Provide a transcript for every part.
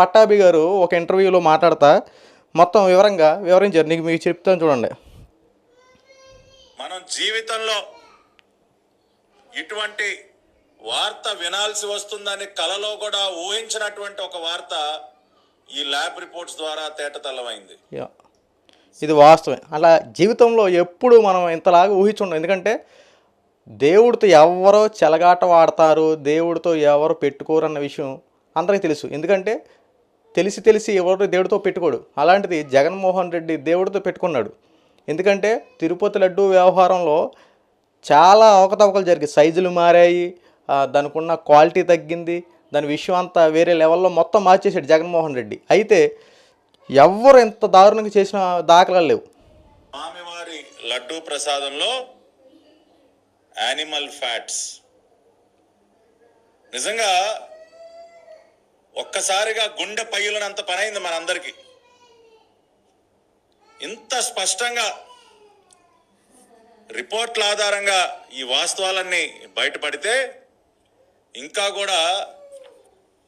పట్టాభి గారు ఒక ఇంటర్వ్యూలో మాట్లాడతా మొత్తం వివరంగా వివరించారు. నీకు మీకు చెప్తాను చూడండి. మనం జీవితంలో ఇటువంటి వార్త వినాల్సి వస్తుందని కలలో కూడా ఊహించినటువంటి ఒక వార్త ఈ ల్యాబ్ రిపోర్ట్స్ ద్వారా తేటతెల్లమైంది. ఇది వాస్తవమే. అలా జీవితంలో ఎప్పుడు మనం ఇంతలాగా ఊహించుండం ఎందుకంటే దేవుడితో ఎవరో చెలగాట వాడతారు దేవుడితో ఎవరు పెట్టుకోరు అన్న విషయం అందరికీ తెలుసు. ఎందుకంటే తెలిసి తెలిసి ఎవరు దేవుడితో పెట్టుకోడు. అలాంటిది జగన్మోహన్ రెడ్డి దేవుడితో పెట్టుకున్నాడు. ఎందుకంటే తిరుపతి లడ్డు వ్యవహారంలో చాలా అవకతవకలు జరిగాయి. సైజులు మారాయి దానికి ఉన్న క్వాలిటీ తగ్గింది దాని విషయం అంతా వేరే లెవెల్లో మొత్తం మార్చేసాడు జగన్మోహన్ రెడ్డి. అయితే ఎవరు ఎంత దారుణంగా చేసిన దాఖలాలు లేవు. స్వామివారి లడ్డూ ప్రసాదంలో యానిమల్ ఫ్యాట్స్. నిజంగా ఒక్కసారిగా గుండె పయ్యులనంత పనైంది మనందరికీ. ఇంత స్పష్టంగా రిపోర్ట్ల ఆధారంగా ఈ వాస్తవాలన్నీ బయటపడితే ఇంకా కూడా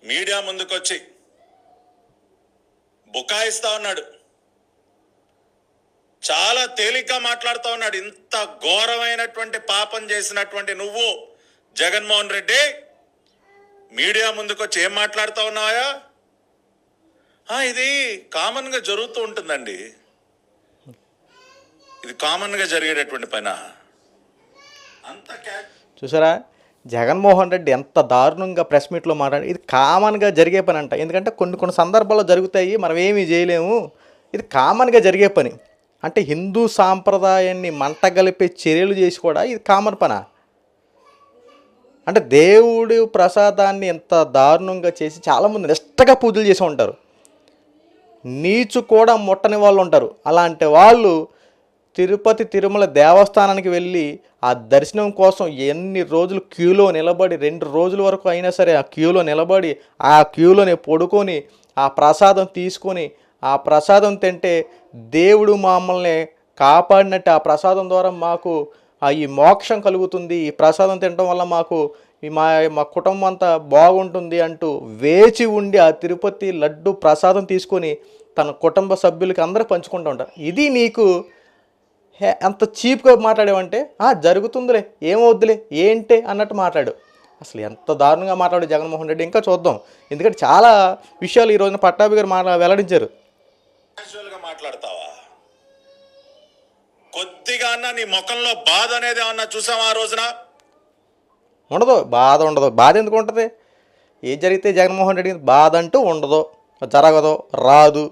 మీడియా ముందుకొచ్చి బుకాయిస్తా ఉన్నాడు. చాలా తేలిగ్గా మాట్లాడుతూ ఉన్నాడు. ఇంత ఘోరమైనటువంటి పాపం చేసినటువంటి నువ్వు జగన్మోహన్ రెడ్డి మీడియా ముందుకొచ్చి ఏం మాట్లాడుతా ఉన్నాయా ఇది కామన్గా జరుగుతూ ఉంటుందండి. ఇది కామన్గా జరిగేటటువంటి పైన. అంత చూసారా? జగన్మోహన్ రెడ్డి ఎంత దారుణంగా ప్రెస్ మీట్లో మాట్లాడి ఇది కామన్గా జరిగే పని అంట ఎందుకంటే కొన్ని కొన్ని సందర్భాల్లో జరుగుతాయి మనం ఏమీ చేయలేము. ఇది కామన్గా జరిగే పని. అంటే హిందూ సాంప్రదాయాన్ని మంటగలిపే చర్యలు చేసి కూడా ఇది కామన్ పనా? అంటే దేవుడి ప్రసాదాన్ని ఎంత దారుణంగా చేసి చాలామంది నిష్టగా పూజలు చేసి ఉంటారు. నీచు కూడా ముట్టని వాళ్ళు ఉంటారు. అలాంటి వాళ్ళు తిరుపతి తిరుమల దేవస్థానానికి వెళ్ళి ఆ దర్శనం కోసం ఎన్ని రోజులు క్యూలో నిలబడి రెండు రోజుల వరకు అయినా సరే ఆ క్యూలో నిలబడి ఆ క్యూలోనే పడుకొని ఆ ప్రసాదం తీసుకొని ఆ ప్రసాదం తింటే దేవుడు మమ్మల్ని కాపాడినట్టు ఆ ప్రసాదం ద్వారా మాకు ఈ మోక్షం కలుగుతుంది ఈ ప్రసాదం తినడం వల్ల మాకు ఈ మా మా కుటుంబం అంతా బాగుంటుంది అంటూ వేచి ఉండి ఆ తిరుపతి లడ్డు ప్రసాదం తీసుకొని తన కుటుంబ సభ్యులకి అందరూ పంచుకుంటూ ఉంటారు. ఇది నీకు హే అంత చీప్గా మాట్లాడేవంటే "ఆ, జరుగుతుందిలే ఏమవుద్దులే ఏంటి అన్నట్టు మాట్లాడు. అసలు ఎంత దారుణంగా మాట్లాడు జగన్మోహన్ రెడ్డి ఇంకా చూద్దాం. ఎందుకంటే చాలా విషయాలు ఈ రోజున పట్టాభి గారు మాట్లా వెల్లడించారు. మాట్లాడతా. కొద్దిగా అన్నా నీ ముఖంలో బాధ అనేది ఏమన్నా చూసావా ఆ రోజున? ఉండదు. బాధ ఉండదు. బాధ ఎందుకు ఉంటుంది? ఏం జరిగితే జగన్మోహన్ రెడ్డి బాధ అంటూ ఉండదు. జరగదు. రాదు.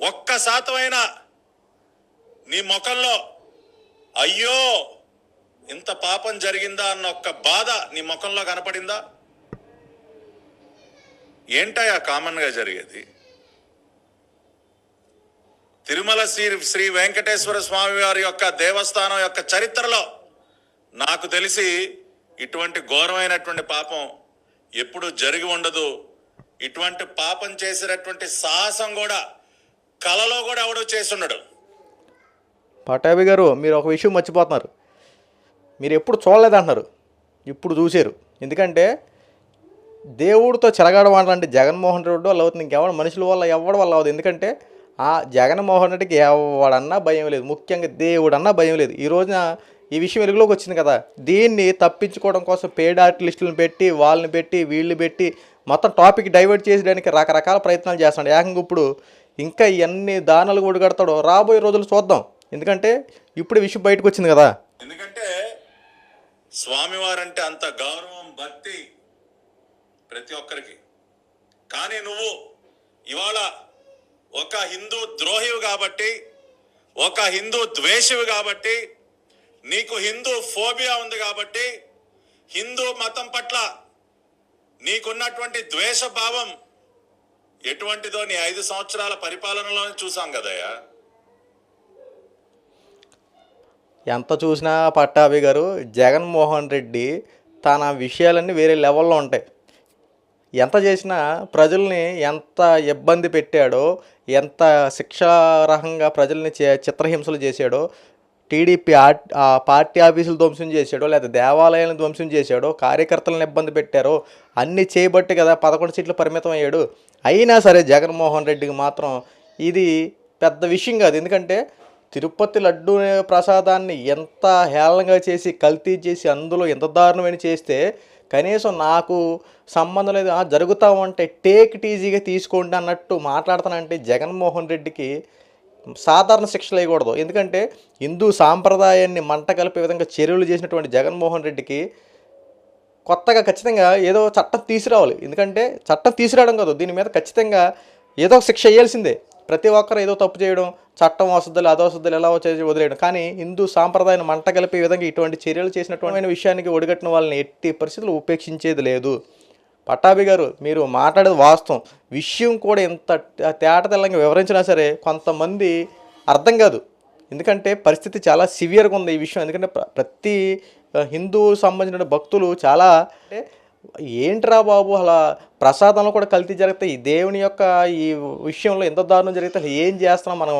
ఒక్క శాతమైనా నీ ముఖంలో అయ్యో ఇంత పాపం జరిగిందా అన్న ఒక్క బాధ నీ ముఖంలో కనపడిందా? ఏంటయా కామన్గా జరిగేది? తిరుమల శ్రీ శ్రీ వెంకటేశ్వర స్వామి వారి యొక్క దేవస్థానం యొక్క చరిత్రలో నాకు తెలిసి ఇటువంటి ఘోరమైనటువంటి పాపం ఎప్పుడు జరిగి ఉండదు. ఇటువంటి పాపం చేసినటువంటి సాహసం కూడా కలలో కూడా ఎవడో చేస్తున్నాడు. పటాభి గారు మీరు ఒక విషయం మర్చిపోతున్నారు. మీరు ఎప్పుడు చూడలేదంటున్నారు. ఇప్పుడు చూశారు. ఎందుకంటే దేవుడితో చెలగాడమంటే జగన్మోహన్ రెడ్డి వల్ల అవుతుంది. ఇంకెవడ మనుషుల వల్ల ఎవడ వల్ల అవ్వదు ఎందుకంటే ఆ జగన్మోహన్ రెడ్డికి ఎవడన్నా భయం లేదు. ముఖ్యంగా దేవుడన్నా భయం లేదు. ఈ రోజున ఈ విషయం వెలుగులోకి వచ్చింది కదా. దీన్ని తప్పించుకోవడం కోసం పేడ్ ఆర్టిస్టులను పెట్టి వాళ్ళని పెట్టి వీళ్ళు పెట్టి మొత్తం టాపిక్ డైవర్ట్ చేయడానికి రకరకాల ప్రయత్నాలు చేస్తున్నాడు. ఏకంగా ఇప్పుడు ఇంకా ఎన్ని దానాలు కూడా కడతాడో రాబోయే రోజులు చూద్దాం. ఎందుకంటే ఇప్పుడు విషయం బయటకు వచ్చింది కదా. ఎందుకంటే స్వామివారంటే అంత గౌరవం భక్తి ప్రతి ఒక్కరికి. కానీ నువ్వు ఇవాళ ఒక హిందూ ద్రోహివి కాబట్టి ఒక హిందూ ద్వేషివి కాబట్టి నీకు హిందూ ఫోబియా ఉంది కాబట్టి హిందూ మతం పట్ల నీకున్నటువంటి ద్వేష భావం ఎటువంటిదో నీ ఐదు సంవత్సరాల పరిపాలనలోనే చూసాం కదయ్యా. ఎంత చూసినా పట్టాభి గారు జగన్మోహన్ రెడ్డి తన విషయాలన్నీ వేరే లెవెల్లో ఉంటాయి. ఎంత చేసినా ప్రజల్ని ఎంత ఇబ్బంది పెట్టాడో ఎంత శిక్షారహంగా ప్రజల్ని చే చిత్రహింసలు చేశాడో టీడీపీ ఆ- ఆ పార్టీ ఆఫీసులు ధ్వంసం చేశాడో లేదా దేవాలయాలను ధ్వంసం చేశాడో కార్యకర్తలను ఇబ్బంది పెట్టారో అన్నీ చేయబట్టి కదా పదకొండు సీట్లు పరిమితం అయ్యాడు. అయినా సరే జగన్మోహన్ రెడ్డికి మాత్రం ఇది పెద్ద విషయం కాదు. ఎందుకంటే తిరుపతి లడ్డు ప్రసాదాన్ని ఎంత హేళనగా చేసి కల్తీ చేసి అందులో ఎంత దారుణమైన చేస్తే కనీసం నాకు సంబంధం లేదు. జరుగుతా ఉంటే టేక్ ఇట్ ఈజీగా తీసుకోండి అన్నట్టు మాట్లాడతానంటే జగన్మోహన్ రెడ్డికి సాధారణ శిక్షలు వేయకూడదు. ఎందుకంటే హిందూ సాంప్రదాయాన్ని మంట కలిపే విధంగా చర్యలు చేసినటువంటి జగన్మోహన్ రెడ్డికి కొత్తగా ఖచ్చితంగా ఏదో చట్టం తీసుకురావాలి. ఎందుకంటే చట్టం తీసుకురావడం కాదు దీని మీద ఖచ్చితంగా ఏదో ఒక శిక్ష వేయాల్సిందే. ప్రతి ఒక్కరు ఏదో తప్పు చేయడం చట్టం వసతులు అదోసతులు ఎలా వచ్చేసి వదిలేయడం. కానీ హిందూ సాంప్రదాయాన్ని మంట కలిపే విధంగా ఇటువంటి చర్యలు చేసినటువంటి విషయానికి ఒడిగట్టిన వాళ్ళని ఎట్టి పరిస్థితులు ఉపేక్షించేది లేదు. పట్టాభి గారు మీరు మాట్లాడేది వాస్తవం. విషయం కూడా ఎంత తేట తెల్లంగా వివరించినా సరే కొంతమంది అర్థం కాదు. ఎందుకంటే పరిస్థితి చాలా సివియర్గా ఉంది ఈ విషయం. ఎందుకంటే ప్ర- ప్రతి హిందూ సంబంధించిన భక్తులు చాలా అంటే ఏంట్రా బాబు అలా ప్రసాదంలో కూడా కల్తీ జరిగితే ఈ దేవుని యొక్క ఈ విషయంలో ఎంత దారుణం జరిగితే ఏం చేస్తున్నాం మనం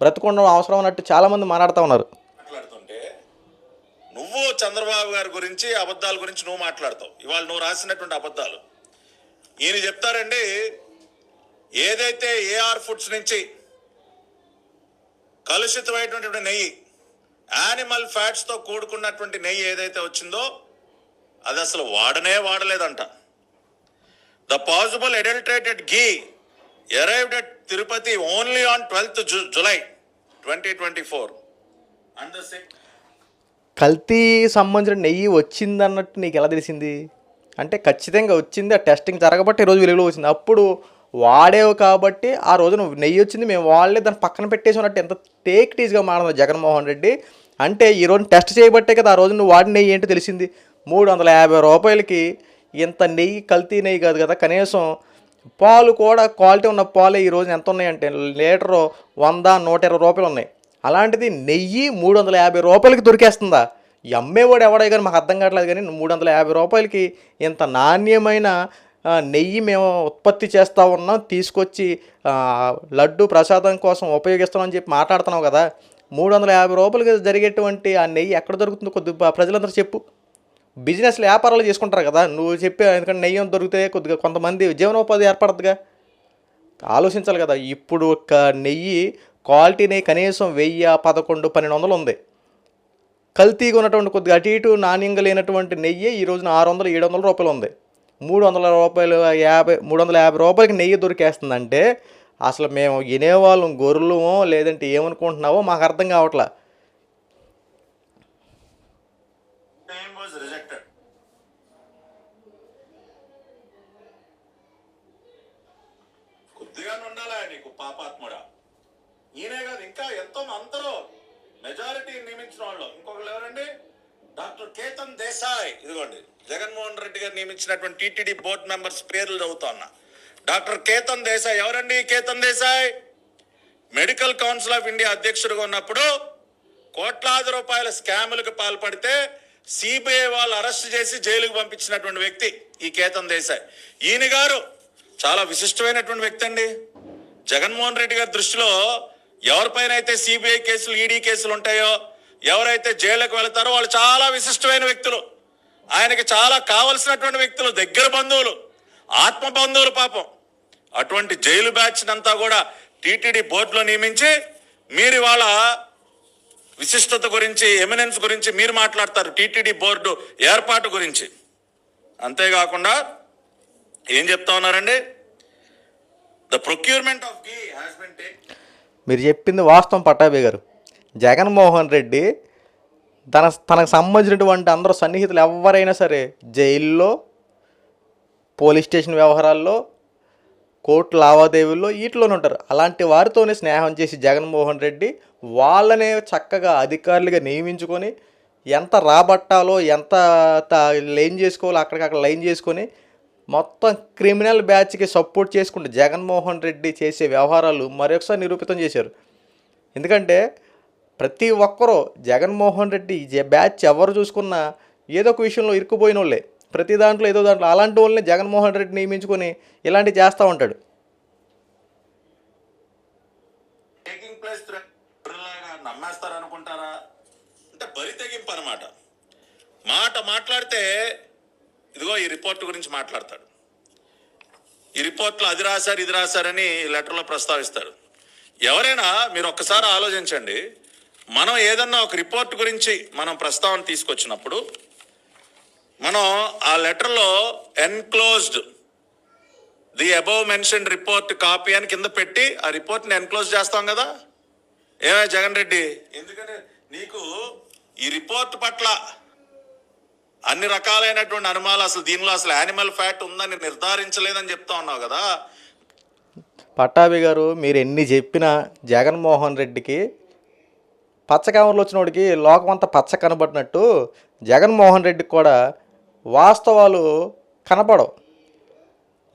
బ్రతుకుండడం అవసరం అన్నట్టు చాలామంది మాట్లాడుతూ ఉన్నారు. మాట్లాడుతుంటే నువ్వు చంద్రబాబు గారి గురించి అబద్ధాల గురించి నువ్వు మాట్లాడతావు. ఇవాళ నువ్వు రాసినటువంటి అబద్ధాలు. ఈయన చెప్తారండి ఏదైతే ఏఆర్ ఫుడ్స్ నుంచి కలుషితమైనటువంటి నెయ్యి యానిమల్ ఫ్యాట్స్తో కూడుకున్నటువంటి నెయ్యి ఏదైతే వచ్చిందో అది అసలు వాడనే వాడలేదంట. The possible adulterated ghee arrived at Tirupati only on twelfth July twenty twenty four and కల్తీ సంబంధించిన నెయ్యి వచ్చింది అన్నట్టు నీకు ఎలా తెలిసింది? అంటే ఖచ్చితంగా వచ్చింది ఆ టెస్టింగ్ జరగబట్టి ఈరోజు వెలుగులో వచ్చింది. అప్పుడు వాడేవు కాబట్టి ఆ రోజు నువ్వు నెయ్యి వచ్చింది మేము వాళ్ళే దాన్ని పక్కన పెట్టేసి ఉన్నట్టు ఎంత టేక్ టీజ్గా మాట్లాడు జగన్మోహన్ రెడ్డి. అంటే ఈ రోజు టెస్ట్ చేయబట్టే కదా ఆ రోజు నువ్వు వాడిన నెయ్యి ఏంటో తెలిసింది. మూడు వందల యాభై రూపాయలకి ఇంత నెయ్యి కల్తీ నెయ్యి కాదు కదా. కనీసం పాలు కూడా క్వాలిటీ ఉన్న పాలే ఈరోజు ఎంత ఉన్నాయంటే లీటరు వంద నూట ఇరవై రూపాయలు ఉన్నాయి. అలాంటిది నెయ్యి మూడు వందల యాభై రూపాయలకి దొరికేస్తుందా? అమ్మేవాడు ఎవడే కానీ మాకు అర్థం కావట్లేదు కానీ మూడు వందల యాభై రూపాయలకి ఇంత నాణ్యమైన నెయ్యి మేము ఉత్పత్తి చేస్తూ ఉన్నాం తీసుకొచ్చి లడ్డు ప్రసాదం కోసం ఉపయోగిస్తామని చెప్పి మాట్లాడుతున్నాం కదా. మూడు వందల యాభై రూపాయలకి జరిగేటువంటి ఆ నెయ్యి ఎక్కడ దొరుకుతుందో కొద్ది ప్రజలందరూ చెప్పు. బిజినెస్లు వ్యాపారాలు చేసుకుంటారు కదా నువ్వు చెప్పే ఎందుకంటే నెయ్యి దొరికితే కొద్దిగా కొంతమంది జీవనోపాధి ఏర్పడద్దుగా ఆలోచించాలి కదా ఇప్పుడు ఒక నెయ్యి క్వాలిటీ నెయ్యి కనీసం వెయ్యి పదకొండు పన్నెండు వందలు ఉంది. కల్తీగా ఉన్నటువంటి కొద్దిగా అటు ఇటు నాణ్యంగా లేనటువంటి నెయ్యి ఈ రోజున ఆరు వందలు ఏడు వందల రూపాయలు ఉంది. మూడు వందల రూపాయలు యాభై మూడు వందల యాభై రూపాయలకి నెయ్యి దొరికేస్తుందంటే అసలు మేము వినేవాళ్ళం గొర్రెలమో లేదంటే ఏమనుకుంటున్నావో మాకు అర్థం కావట్లే name was rejected. కొద్దిగా ఉండాలా నీకు పాపాత్ముడా ఈయనే కాదు. ఇంకా ఎంతో అందరూ మెజారిటీ నియమించిన వాళ్ళు. ఇంకొకరు ఎవరండి? డాక్టర్ కేతన్ దేశాయ్. ఇదిగోండి జగన్మోహన్ రెడ్డి గారు నియమించినటువంటి టీటీడీ బోర్డు మెంబర్స్ పేర్లు చదువుతా ఉన్నా. డాక్టర్ కేతన్ దేశాయ్ ఎవరండి? Ketan Desai. Medical council of India అధ్యక్షుడిగా ఉన్నప్పుడు కోట్లాది రూపాయల స్కాములకు పాల్పడితే సిబిఐ వాళ్ళు అరెస్ట్ చేసి జైలుకు పంపించినటువంటి వ్యక్తి ఈ కేతన్ దేశాయ్. ఈయన గారు చాలా విశిష్టమైనటువంటి వ్యక్తి అండి. జగన్మోహన్ రెడ్డి గారి దృష్టిలో ఎవరిపైన అయితే సిబిఐ కేసులు ఈడీ కేసులు ఉంటాయో ఎవరైతే జైలుకు వెళ్తారో వాళ్ళు చాలా విశిష్టమైన వ్యక్తులు. ఆయనకి చాలా కావలసినటువంటి వ్యక్తులు దగ్గర బంధువులు ఆత్మ బంధువులు పాపం. అటువంటి జైలు బ్యాచ్ అంతా కూడా టీటీడీ బోర్డులో నియమించి మీరు ఇవాళ విశిష్టత గురించి ఎమినెన్స్ గురించి మీరు మాట్లాడతారు టీటీడీ బోర్డు ఏర్పాటు గురించి. అంతేకాకుండా ఏం చెప్తా ఉన్నారండి? The procurement of ghee has been take మీరు చెప్పింది వాస్తవం పట్టాభి గారు. జగన్మోహన్ రెడ్డి తన తనకు సంబంధించినటువంటి అందరూ సన్నిహితులు ఎవరైనా సరే జైల్లో పోలీస్ స్టేషన్ వ్యవహారాల్లో కోర్టు లావాదేవీల్లో వీటిలోనే ఉంటారు. అలాంటి వారితోనే స్నేహం చేసి జగన్మోహన్ రెడ్డి వాళ్ళనే చక్కగా అధికారులుగా నియమించుకొని ఎంత రాబట్టాలో ఎంత లైన్ చేసుకోవాలో అక్కడికక్కడ లైన్ చేసుకొని మొత్తం క్రిమినల్ బ్యాచ్కి సపోర్ట్ చేసుకుంటూ జగన్మోహన్ రెడ్డి చేసే వ్యవహారాలు మరొకసారి నిరూపితం చేశారు. ఎందుకంటే ప్రతి ఒక్కరూ జగన్మోహన్ రెడ్డి బ్యాచ్ ఎవరు చూసుకున్నా ఏదో ఒక విషయంలో ఇరుక్కుపోయిన వాళ్ళే. ప్రతి దాంట్లో ఏదో దాంట్లో అలాంటి వాళ్ళని జగన్మోహన్ రెడ్డి నియమించుకొని ఇలాంటివి చేస్తూ ఉంటాడు. అంటే బరి తెగింపు అనమాట మాట మాట్లాడితే ఇదిగో ఈ రిపోర్ట్ గురించి మాట్లాడతాడు. ఈ రిపోర్ట్లో అది రాశారు ఇది రాశారని ఈ లెటర్లో ప్రస్తావిస్తాడు ఎవరైనా మీరు ఒక్కసారి ఆలోచించండి మనం ఏదన్నా ఒక రిపోర్ట్ గురించి మనం ప్రస్తావన తీసుకొచ్చినప్పుడు మనం ఆ లెటర్లో enclosed the above mention report copy అని కింద పెట్టి ఆ రిపోర్ట్ని ఎన్క్లోజ్ చేస్తాం కదా? ఏమే జగన్ రెడ్డి? ఎందుకంటే నీకు ఈ రిపోర్ట్ పట్ల అన్ని రకాలైనటువంటి అనుమానాలు అసలు దీనిలో అసలు యానిమల్ ఫ్యాట్ ఉందని నిర్ధారించలేదని చెప్తా ఉన్నావు కదా. పట్టాభి గారు మీరు ఎన్ని చెప్పినా జగన్మోహన్ రెడ్డికి పచ్చ కవర్లు వచ్చినోడికి లోకమంతా పచ్చ కనబడినట్టు జగన్మోహన్ రెడ్డికి కూడా వాస్తవాలు కనపడవు.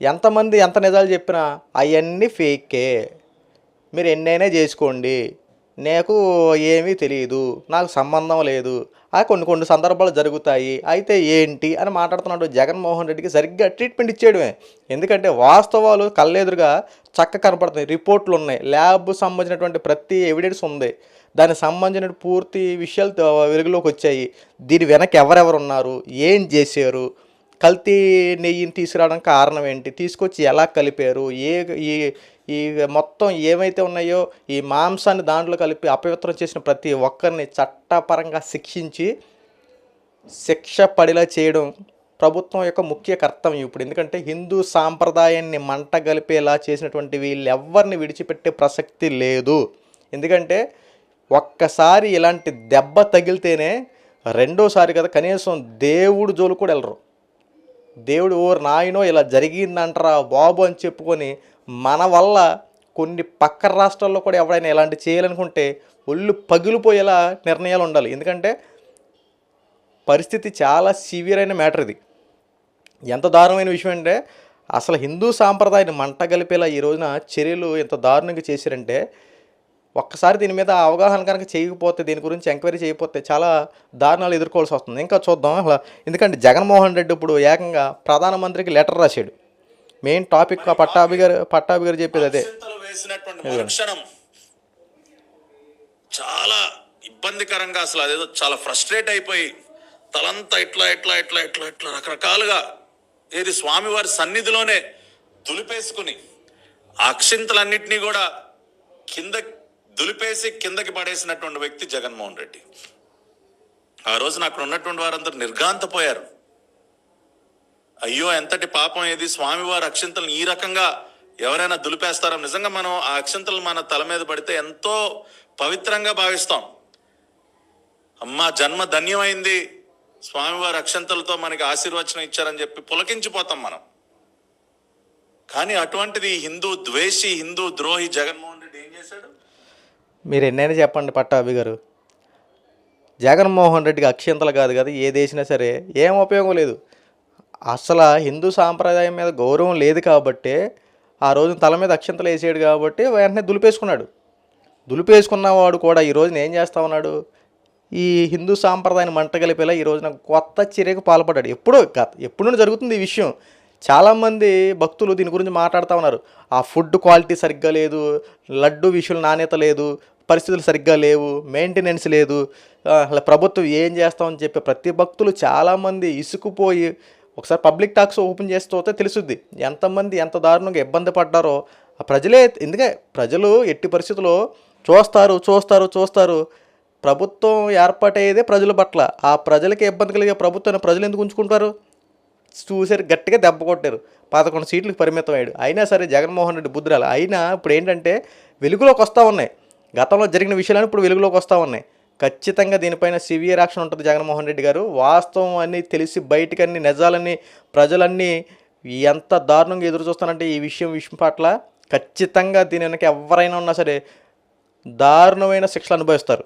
ఎంతమంది ఎంత నిజాలు చెప్పినా అవన్నీ ఫేకే మీరు ఎన్నైనా చేసుకోండి. నాకు ఏమీ తెలియదు నాకు సంబంధం లేదు. ఆ కొన్ని కొన్ని సందర్భాలు జరుగుతాయి. అయితే ఏంటి అని మాట్లాడుతున్నాడు జగన్మోహన్ రెడ్డికి సరిగ్గా ట్రీట్మెంట్ ఇచ్చేయడమే. ఎందుకంటే వాస్తవాలు కళ్ళెదురుగా చక్క కనపడుతున్నాయి. రిపోర్ట్లు ఉన్నాయి. ల్యాబ్ సంబంధించినటువంటి ప్రతి ఎవిడెన్స్ ఉంది. దానికి సంబంధించిన పూర్తి విషయాలు వెలుగులోకి వచ్చాయి. దీని వెనక ఎవరెవరు ఉన్నారు? ఏం చేశారు? కల్తీ నెయ్యిని తీసుకురావడానికి కారణం ఏంటి? తీసుకొచ్చి ఎలా కలిపారు? ఏ ఈ ఈ మొత్తం ఏమైతే ఉన్నాయో ఈ మాంసాన్ని దాంట్లో కలిపి అపవిత్రం చేసిన ప్రతి ఒక్కరిని చట్టపరంగా శిక్షించి శిక్ష పడిలా చేయడం ప్రభుత్వం యొక్క ముఖ్య కర్తవ్యం ఇప్పుడు. ఎందుకంటే హిందూ సాంప్రదాయాన్ని మంట గలిపేలా చేసినటువంటి వీళ్ళెవ్వరిని విడిచిపెట్టే ప్రసక్తి లేదు. ఎందుకంటే ఒక్కసారి ఇలాంటి దెబ్బ తగిలితేనే రెండోసారి కదా కనీసం దేవుడు జోలు కూడా వెళ్ళరు. దేవుడు ఓ నాయనో ఇలా జరిగిందంటరా బాబు అని చెప్పుకొని మన వల్ల కొన్ని పక్క రాష్ట్రాల్లో కూడా ఎవరైనా ఇలాంటి చేయాలనుకుంటే ఒళ్ళు పగిలిపోయేలా నిర్ణయాలు ఉండాలి. ఎందుకంటే పరిస్థితి చాలా సివియర్ అయిన మ్యాటర్ ఇది. ఎంత దారుణమైన విషయం అంటే అసలు హిందూ సాంప్రదాయాన్ని మంట గలిపేలా ఈ రోజున చర్యలు ఎంత దారుణంగా చేశారంటే ఒక్కసారి దీని మీద అవగాహన కనుక చేయకపోతే దీని గురించి ఎంక్వైరీ చేయకపోతే చాలా దారుణాలు ఎదుర్కోవాల్సి వస్తుంది. ఇంకా చూద్దాం అసలు. ఎందుకంటే జగన్మోహన్ రెడ్డి ఇప్పుడు ఏకంగా ప్రధానమంత్రికి లెటర్ రాశాడు. మెయిన్ టాపిక్ పట్టాభి గారు పట్టాభి గారు చెప్పేది అదే. చాలా ఇబ్బందికరంగా అసలు అదేదో చాలా ఫ్రస్ట్రేట్ అయిపోయి తలంతా ఇట్లా ఇట్లా ఇట్లా ఇట్లా ఇట్లా రకరకాలుగా ఏది స్వామివారి సన్నిధిలోనే దులిపేసుకుని ఆ అక్షింతలన్నింటినీ కూడా కింద దులిపేసి కిందకి పడేసినటువంటి వ్యక్తి జగన్మోహన్ రెడ్డి. ఆ రోజున అక్కడ ఉన్నటువంటి వారందరూ నిర్గాంతపోయారు అయ్యో ఎంతటి పాపం ఏది స్వామివారి అక్షింతలను ఈ రకంగా ఎవరైనా దులిపేస్తారో నిజంగా మనం ఆ అక్షంతలు మన తల మీద పడితే ఎంతో పవిత్రంగా భావిస్తాం. అమ్మా జన్మ ధన్యమైంది. స్వామివారి అక్షంతలతో మనకి ఆశీర్వచనం ఇచ్చారని చెప్పి పులకించిపోతాం మనం. కానీ అటువంటిది హిందూ ద్వేషి హిందూ ద్రోహి జగన్మోహన్ మీరు ఎన్నైనా చెప్పండి పట్టాభి గారు. జగన్మోహన్ రెడ్డికి అక్షింతలు కాదు కదా ఏది వేసినా సరే ఏం ఉపయోగం లేదు. అసలు హిందూ సాంప్రదాయం మీద గౌరవం లేదు కాబట్టి ఆ రోజు తల మీద అక్షింతలు వేసాడు కాబట్టి వెంటనే దులిపేసుకున్నాడు. దులిపేసుకున్నవాడు కూడా ఈ రోజున ఏం చేస్తా ఉన్నాడు? ఈ హిందూ సాంప్రదాయాన్ని మంట కలిపేలా ఈ రోజున కొత్త చర్యకు పాల్పడ్డాడు. ఎప్పుడో గత ఎప్పుడు నుండి జరుగుతుంది ఈ విషయం? చాలామంది భక్తులు దీని గురించి మాట్లాడుతూ ఉన్నారు. ఆ ఫుడ్ క్వాలిటీ సరిగ్గా లేదు లడ్డు విషయంలో నాణ్యత లేదు పరిస్థితులు సరిగ్గా లేవు మెయింటెనెన్స్ లేదు. అలా ప్రభుత్వం ఏం చేస్తామని చెప్పి ప్రతి భక్తులు చాలామంది ఇసుకుపోయి ఒకసారి పబ్లిక్ టాక్స్ ఓపెన్ చేస్తే తెలుసుద్ది. ఎంతమంది ఎంత దారుణంగా ఇబ్బంది పడ్డారో ఆ ప్రజలే ఎందుకే ప్రజలు ఎట్టి పరిస్థితుల్లో చూస్తారు చూస్తారు చూస్తారు. ప్రభుత్వం ఏర్పాటయ్యేదే ప్రజల పట్ల. ఆ ప్రజలకి ఇబ్బంది కలిగే ప్రభుత్వాన్ని ప్రజలు ఎందుకు ఉంచుకుంటారు? చూసారు గట్టిగా దెబ్బ కొట్టారు. పదకొండు సీట్లకు పరిమితం అయ్యాడు. అయినా సరే జగన్మోహన్ రెడ్డి బుద్ధిరాలు. అయినా ఇప్పుడు ఏంటంటే వెలుగులోకి వస్తూ ఉన్నాయి. గతంలో జరిగిన విషయాలు ఇప్పుడు వెలుగులోకి వస్తూ ఉన్నాయి. ఖచ్చితంగా దీనిపైన సివియర్ యాక్షన్ ఉంటుంది జగన్మోహన్ రెడ్డి గారు. వాస్తవం అన్నీ తెలిసి బయటికి అన్ని నిజాలన్నీ ప్రజలన్నీ ఎంత దారుణంగా ఎదురు చూస్తానంటే ఈ విషయం విషయం పట్ల ఖచ్చితంగా దీని వెనక ఎవరైనా ఉన్నా సరే దారుణమైన శిక్షలు అనుభవిస్తారు.